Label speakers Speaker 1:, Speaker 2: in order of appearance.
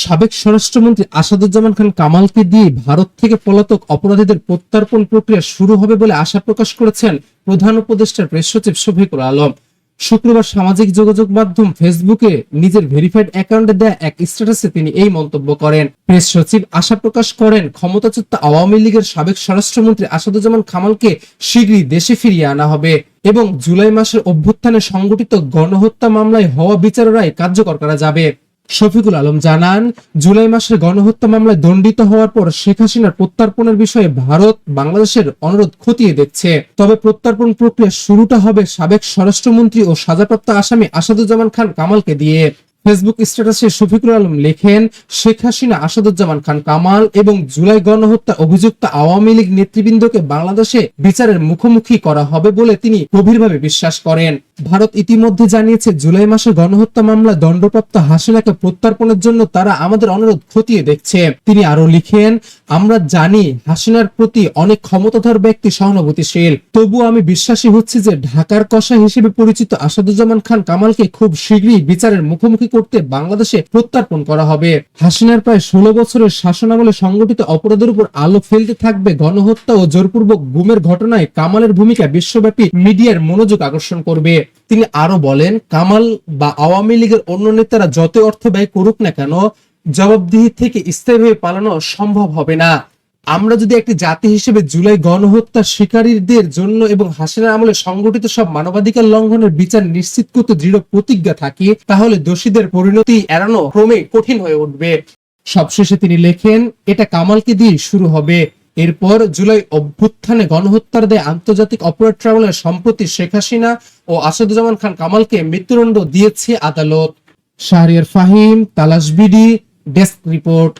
Speaker 1: সাবেক স্বরাষ্ট্রমন্ত্রী আসাদুজ্জামান খান কামালকে দিয়ে ভারত থেকে পলাতক অপরাধীদের প্রত্যার্পণ প্রক্রিয়া শুরু হবে বলে আশা প্রকাশ করেছেন প্রধান উপদেষ্টার প্রেস সচিব শফিকুল আলম। শুক্রবার সামাজিক যোগাযোগ মাধ্যম ফেসবুকে নিজের ভেরিফাইড অ্যাকাউন্টে দেয়া এক স্ট্যাটাসে তিনি এই মন্তব্য করেন। প্রেস সচিব আশা প্রকাশ করেন, ক্ষমতাচ্যুত আওয়ামী লীগের সাবেক স্বরাষ্ট্রমন্ত্রী আসাদুজ্জামান খামালকে শীঘ্রই দেশে ফিরিয়ে আনা হবে এবং জুলাই মাসের অভ্যুত্থানে সংগঠিত গণহত্যা মামলায় হওয়া বিচারের রায় কার্যকর করা যাবে। শফিকুল আলম জানান, জুলাই মাসের গণহত্যা মামলায় দণ্ডিত হওয়ার পর শেখ হাসিনার প্রত্যার্পণের বিষয়ে ভারত বাংলাদেশের অনুরোধ খতিয়ে দেখছে। তবে প্রত্যার্পণ প্রক্রিয়া শুরুটা হবে সাবেক স্বরাষ্ট্রমন্ত্রী ও সাজাপ্রাপ্ত আসামি আসাদুজ্জামান খান কামালকে দিয়ে। ফেসবুক স্ট্যাটাসে শফিকুল আলম লেখেন, শেখ হাসিনা, আসাদুজ্জামান খান কামাল এবং জুলাই গণহত্যা অভিযুক্ত আওয়ামী লীগ নেতৃবৃন্দকে বাংলাদেশে বিচারের মুখোমুখি করা হবে বলে তিনি গভীরভাবে বিশ্বাস করেন। ভারত ইতিমধ্যে জানিয়েছে, জুলাই মাসে গণহত্যা মামলা দণ্ডপ্রাপ্ত হাসিনাকে প্রত্যার্পণের জন্য তারা আমাদের অনুরোধ খতিয়ে দেখছে। তিনি আরও লিখেন আমরা জানি হাসিনার প্রতি অনেক ক্ষমতাধর ব্যক্তি সহানুভূতিশীল। তবুও আমি বিশ্বাসী হচ্ছি যে ঢাকার কষা হিসেবে পরিচিত আসাদুজ্জামান খান কামালকে খুব শীঘ্রই বিচারের মুখোমুখি করতে বাংলাদেশে প্রত্যার্পণ করা হবে। হাসিনার প্রায় ষোলো বছরের শাসনামলে সংগঠিত অপরাধের উপর আলো ফেলতে থাকবে গণহত্যা ও জোরপূর্বক গুমের ঘটনায় কামালের ভূমিকা বিশ্বব্যাপী মিডিয়ার মনোযোগ আকর্ষণ করবে। তিনি আরও বলেন, কামাল বা আওয়ামী লীগের অন্য নেতারা যত অর্থ ব্যয় করুক না কেন জবাবদিহি থেকে স্থায়ীভাবে পালানো সম্ভব হবে না। আমরা যদি একটি জাতি হিসেবে জুলাই গণহত্যা শিকারীদের জন্য এবং হাসিনার আমলে সংগঠিত সব মানবাধিকার লঙ্ঘনের বিচার নিশ্চিত করতে দৃঢ় প্রতিজ্ঞা থাকি, তাহলে দোষীদের পরিণতি এড়ানো ক্রমে কঠিন হয়ে উঠবে। সবশেষে তিনি লেখেন, এটা কামালকে দিয়ে শুরু হবে। এরপর জুলাই অভ্যুত্থানে গণহত্যার দেয় আন্তর্জাতিক অপরাধ ট্রাইব্যুনাল সম্প্রতি শেখ হাসিনা ও আসাদুজ্জামান খান কামালকে মৃত্যুদণ্ড দিয়েছে আদালত। শাহরিয়ার ফাহিম, তালাশ বিডি ডেস্ক রিপোর্ট